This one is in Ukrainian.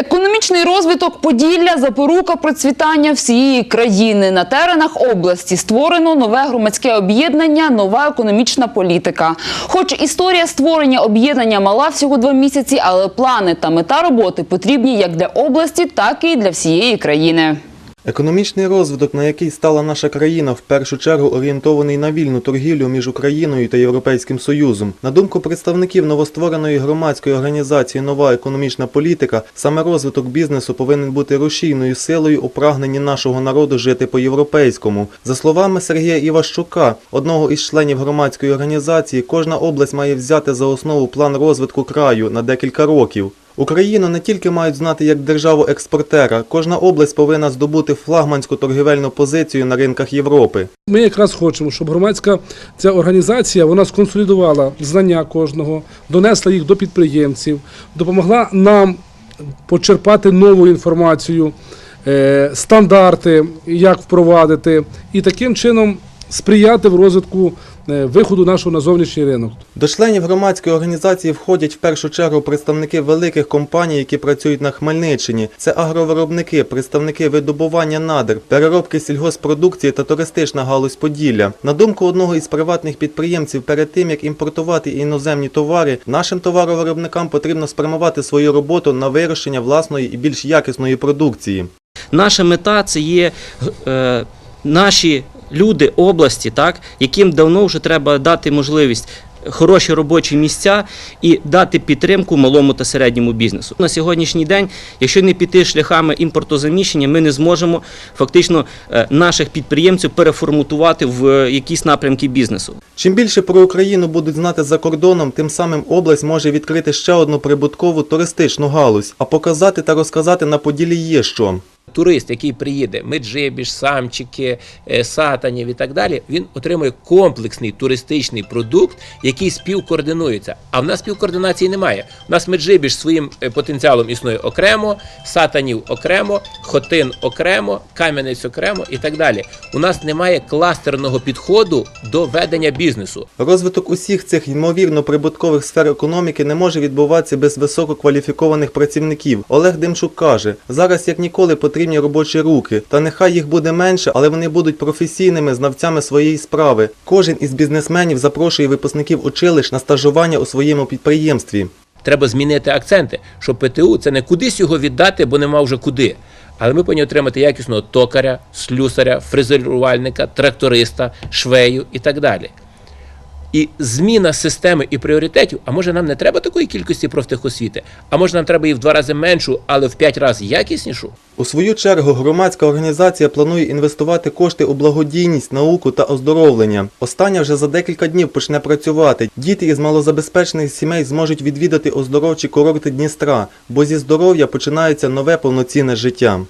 Економічний розвиток Поділля – запорука процвітання всієї країни. На теренах області створено нове громадське об'єднання «Нова економічна політика». Хоч історія створення об'єднання мала всього два місяці, але плани та мета роботи потрібні як для області, так і для всієї країни. Економічний розвиток, на який стала наша країна, в першу чергу орієнтований на вільну торгівлю між Україною та Європейським Союзом. На думку представників новоствореної громадської організації Нова економічна політика, саме розвиток бізнесу повинен бути рушійною силою у прагненні нашого народу жити по-європейському. За словами Сергія Іващука, одного із членів громадської організації, кожна область має взяти за основу план розвитку краю на декілька років. Україну не тільки мають знати як державу-експортера, кожна область повинна здобути флагманську торгівельну позицію на ринках Європи. Ми якраз хочемо, щоб громадська ця організація вона сконсолідувала знання кожного, донесла їх до підприємців, допомогла нам почерпати нову інформацію, е, стандарти, як впровадити, і таким чином сприяти в розвитку виходу нашого на зовнішній ринок. До членів громадської організації входять в першу чергу представники великих компаній, які працюють на Хмельниччині. Це агровиробники, представники видобування надр, переробки сільгоспродукції та туристична галузь Поділля. На думку одного із приватних підприємців, перед тим як імпортувати іноземні товари, нашим товаровиробникам потрібно спрямувати свою роботу на вирощення власної і більш якісної продукції. Наша мета це є е, наші люди області, так, яким давно вже треба дати можливість. Хороші робочі місця і дати підтримку малому та середньому бізнесу на сьогоднішній день. Якщо не піти шляхами імпортозаміщення, ми не зможемо фактично е, наших підприємців переформатувати в е, якісь напрямки бізнесу. Чим більше про Україну будуть знати за кордоном, тим самим область може відкрити ще одну прибуткову туристичну галузь, а показати та розказати на Поділі є що. Турист, який приїде, Меджибіж, Самчики, е, Сатанів і так далі, він отримує комплексний туристичний продукт, який співкоординується. А в нас співкоординації немає. У нас Меджибіж своїм е, потенціалом існує окремо, Сатанів окремо, Хотин окремо, Кам'янець окремо і так далі. У нас немає кластерного підходу до ведення бізнесу. Розвиток усіх цих ймовірно прибуткових сфер економіки не може відбуватися без висококваліфікованих працівників. Олег Демчук каже: зараз як ніколи потрібні робочі руки, та нехай їх буде менше, але вони будуть професійними знавцями своєї справи. Кожен із бізнесменів запрошує випускників училищ на стажування у своєму підприємстві. Треба змінити акценти, що ПТУ це не кудись його віддати, бо нема вже куди. Але ми повинні отримати якісного токаря, слюсаря, фрезерувальника, тракториста, швею і так далі. І зміна системи і пріоритетів, а може нам не треба такої кількості профтехосвіти, а може нам треба і в два рази меншу, але в п'ять разів якіснішу. У свою чергу громадська організація планує інвестувати кошти у благодійність, науку та оздоровлення. Остання вже за декілька днів почне працювати. Діти із малозабезпечених сімей зможуть відвідати оздоровчі курорти Дністра, бо зі здоров'я починається нове повноцінне життя.